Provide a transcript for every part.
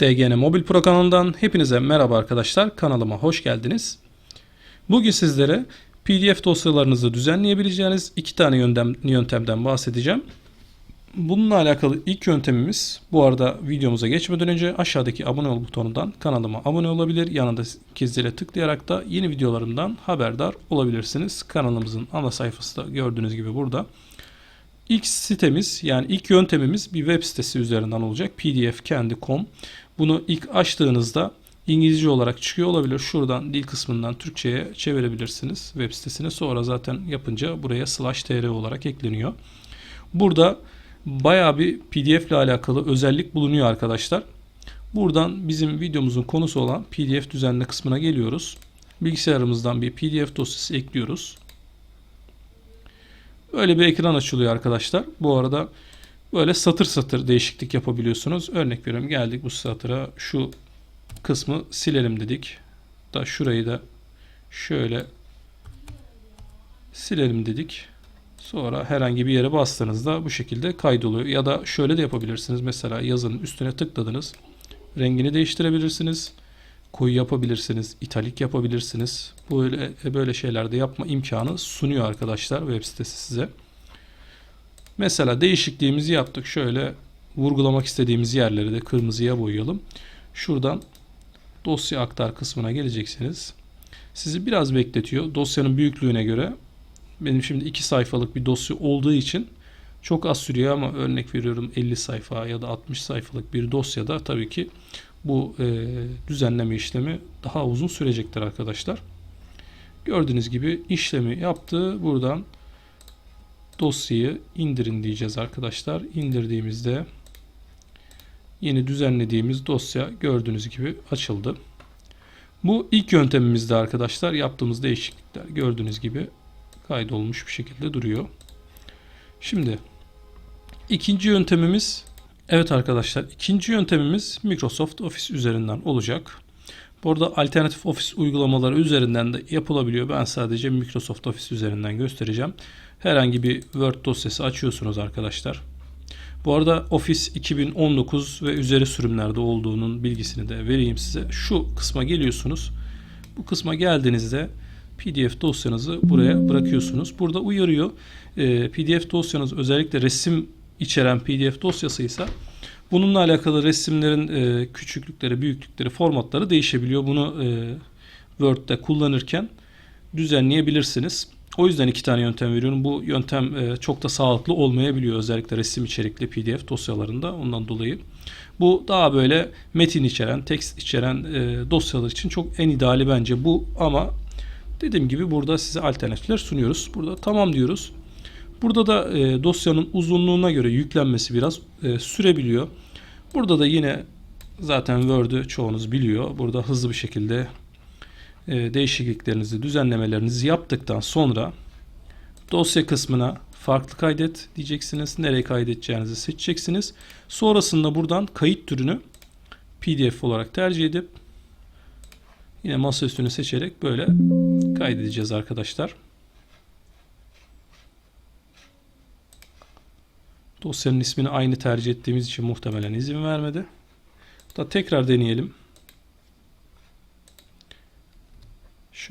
DGN Mobil Pro kanalından hepinize merhaba arkadaşlar. Kanalıma hoş geldiniz. Bugün sizlere PDF dosyalarınızı düzenleyebileceğiniz iki tane yöntem, yöntemden bahsedeceğim. Bununla alakalı ilk yöntemimiz bu arada videomuza geçmeden önce aşağıdaki abone ol butonundan kanalıma abone olabilir. Yanındaki zile tıklayarak da yeni videolarımdan haberdar olabilirsiniz. Kanalımızın ana sayfası da gördüğünüz gibi burada. İlk sitemiz yani ilk yöntemimiz bir web sitesi üzerinden olacak. pdfkendi.com. Bunu ilk açtığınızda İngilizce olarak çıkıyor olabilir. Şuradan dil kısmından Türkçe'ye çevirebilirsiniz web sitesini. Sonra zaten yapınca buraya slash tr olarak ekleniyor. Burada baya bir pdf ile alakalı özellik bulunuyor arkadaşlar. Buradan bizim videomuzun konusu olan pdf düzenle kısmına geliyoruz. Bilgisayarımızdan bir pdf dosyası ekliyoruz. Böyle bir ekran açılıyor arkadaşlar. Bu arada böyle satır satır değişiklik yapabiliyorsunuz. Örnek veriyorum geldik bu satıra şu kısmı silelim dedik. Da şurayı da şöyle silelim dedik. Sonra herhangi bir yere bastığınızda bu şekilde kaydoluyor. Ya da şöyle de yapabilirsiniz. Mesela yazının üstüne tıkladınız. Rengini değiştirebilirsiniz. Koyu yapabilirsiniz. italik yapabilirsiniz. Böyle böyle şeyler de yapma imkanı sunuyor arkadaşlar web sitesi size. Mesela değişikliğimizi yaptık. Şöyle vurgulamak istediğimiz yerleri de kırmızıya boyayalım. Şuradan dosya aktar kısmına geleceksiniz. Sizi biraz bekletiyor. Dosyanın büyüklüğüne göre benim şimdi iki sayfalık bir dosya olduğu için çok az sürüyor ama örnek veriyorum 50 sayfa ya da 60 sayfalık bir dosyada tabii ki bu e, düzenleme işlemi daha uzun sürecektir arkadaşlar. Gördüğünüz gibi işlemi yaptı. Buradan dosyayı indirin diyeceğiz arkadaşlar. İndirdiğimizde yeni düzenlediğimiz dosya gördüğünüz gibi açıldı. Bu ilk yöntemimizde arkadaşlar yaptığımız değişiklikler gördüğünüz gibi kaydolmuş bir şekilde duruyor. Şimdi ikinci yöntemimiz evet arkadaşlar ikinci yöntemimiz Microsoft Office üzerinden olacak. Bu arada alternatif Office uygulamaları üzerinden de yapılabiliyor. Ben sadece Microsoft Office üzerinden göstereceğim. Herhangi bir Word dosyası açıyorsunuz arkadaşlar. Bu arada Office 2019 ve üzeri sürümlerde olduğunun bilgisini de vereyim size. Şu kısma geliyorsunuz. Bu kısma geldiğinizde PDF dosyanızı buraya bırakıyorsunuz. Burada uyarıyor. E, PDF dosyanız özellikle resim içeren PDF dosyasıysa bununla alakalı resimlerin e, küçüklükleri, büyüklükleri, formatları değişebiliyor. Bunu e, Word'de kullanırken düzenleyebilirsiniz. O yüzden iki tane yöntem veriyorum. Bu yöntem e, çok da sağlıklı olmayabiliyor. Özellikle resim içerikli PDF dosyalarında. Ondan dolayı. Bu daha böyle metin içeren, tekst içeren e, dosyalar için çok en ideali bence bu. Ama dediğim gibi burada size alternatifler sunuyoruz. Burada tamam diyoruz. Burada da e, dosyanın uzunluğuna göre yüklenmesi biraz e, sürebiliyor. Burada da yine zaten Word'ü çoğunuz biliyor. Burada hızlı bir şekilde e, değişikliklerinizi, düzenlemelerinizi yaptıktan sonra dosya kısmına farklı kaydet diyeceksiniz. Nereye kaydedeceğinizi seçeceksiniz. Sonrasında buradan kayıt türünü PDF olarak tercih edip yine masa üstünü seçerek böyle kaydedeceğiz arkadaşlar. Dosyanın ismini aynı tercih ettiğimiz için muhtemelen izin vermedi. Da tekrar deneyelim.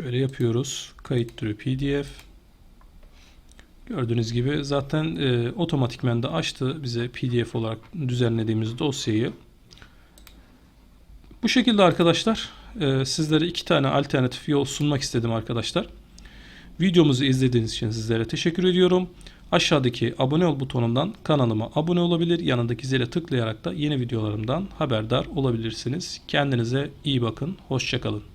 Şöyle yapıyoruz. Kayıt türü PDF. Gördüğünüz gibi zaten e, otomatikmen de açtı bize PDF olarak düzenlediğimiz dosyayı. Bu şekilde arkadaşlar e, sizlere iki tane alternatif yol sunmak istedim arkadaşlar. Videomuzu izlediğiniz için sizlere teşekkür ediyorum. Aşağıdaki abone ol butonundan kanalıma abone olabilir. Yanındaki zile tıklayarak da yeni videolarımdan haberdar olabilirsiniz. Kendinize iyi bakın. Hoşçakalın.